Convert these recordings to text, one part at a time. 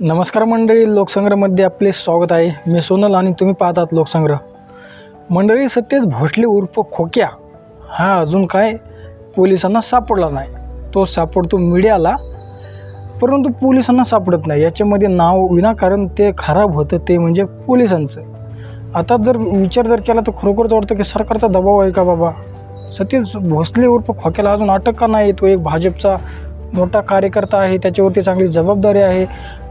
नमस्कार मंडळी लोकसंग्रहमध्ये आपले स्वागत आहे. मी सोनल आणि तुम्ही पाहतात लोकसंग्रह. मंडळी सत्यज भोसले उर्फ खोक्या हा अजून काय पोलिसांना सापडला नाही. तो सापडतो मीडियाला परंतु पोलिसांना सापडत नाही. याच्यामध्ये नाव विनाकारण ते खराब होतं ते म्हणजे पोलिसांचं. आता जर विचार जर केला तर खरोखरच वाटतं की सरकारचा दबाव आहे का बाबा? सतीश भोसले उर्फ खोक्याला अजून अटक का नाही? तो एक भाजपचा मोठा कार्यकर्ता आहे त्याच्यावरती चांगली जबाबदारी आहे.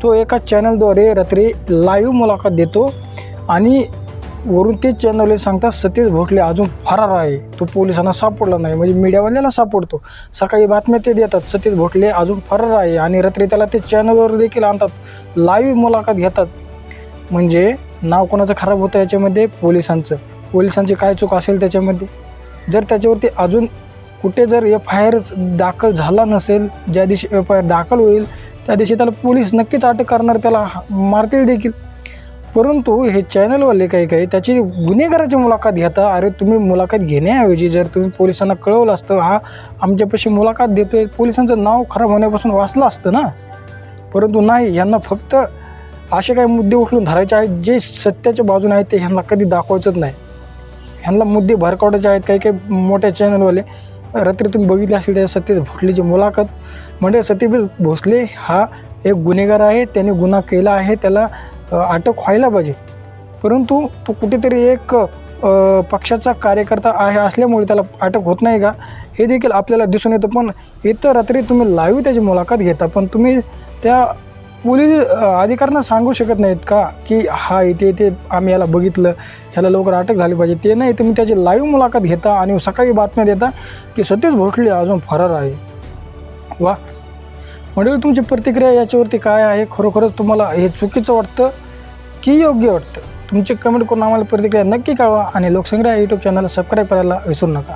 तो एका चॅनलद्वारे रात्री लाईव्ह मुलाखत देतो आणि वरून ते चॅनलला सांगतात सतीश भोसले अजून फरार आहे. तो पोलिसांना सापडला नाही म्हणजे मीडियावाल्याला सापडतो. सकाळी बातम्या ते देतात सतीश भोसले अजून फरार आहे. आणि रात्री त्याला ते चॅनलवर देखील आणतात लाईव्ह मुलाखत घेतात. म्हणजे नाव कोणाचं खराब होतं याच्यामध्ये? पोलिसांचं. पोलिसांची काय चूक असेल त्याच्यामध्ये? जर त्याच्यावरती अजून कुठे जर एफ आय आर दाखल झाला नसेल ज्या दिवशी एफ आय आर दाखल होईल त्या दिवशी त्याला पोलीस नक्कीच अटक करणार त्याला हा- मारतील देखील. परंतु हे चॅनलवाले काही काही त्याची गुन्हेगाराची मुलाखत घेता अरे तुम्ही मुलाखत घेण्याऐवजी जर तुम्ही पोलिसांना कळवलं असतं हा आमच्यापाशी मुलाखत देतोय पोलिसांचं नाव खराब होण्यापासून वाचलं असतं ना? परंतु नाही यांना फक्त असे काही मुद्दे उचलून धरायचे आहेत जे सत्याच्या बाजूने आहेत ते ह्यांना कधी दाखवायचंच नाही. ह्यांना मुद्दे भरकावटायचे आहेत काही काही मोठ्या चॅनलवाले. रात्री तुम्ही बघितले असेल त्या सतीश भोसलेची मुलाखत. म्हणजे सतीश भोसले हा एक गुन्हेगार आहे त्याने गुन्हा केला आहे त्याला अटक व्हायला पाहिजे. परंतु तो कुठेतरी एक पक्षाचा कार्यकर्ता आहे असल्यामुळे त्याला अटक होत नाही का? हे देखील आपल्याला दिसून येतं. पण इथं रात्री तुम्ही लाईव्ह त्याची मुलाखत घेता पण तुम्ही त्या पोलीस अधिकाऱ्यांना सांगू शकत नाहीत का की हा इथे इथे आम्ही याला बघितलं ह्याला लवकर अटक झाली पाहिजे. ते नाही तुम्ही त्याची लाईव्ह मुलाखत घेता आणि सकाळी बातम्या देता की सतीश भोसले अजून फरार आहे. वा. म्हणजे तुमची प्रतिक्रिया याच्यावरती काय आहे? खरोखरच तुम्हाला हे चुकीचं वाटतं की योग्य वाटतं? तुमचे कमेंट करून आम्हाला प्रतिक्रिया नक्की कळवा आणि लोकसंग्रह यूट्यूब चॅनलला सबस्क्राईब करायला विसरू नका.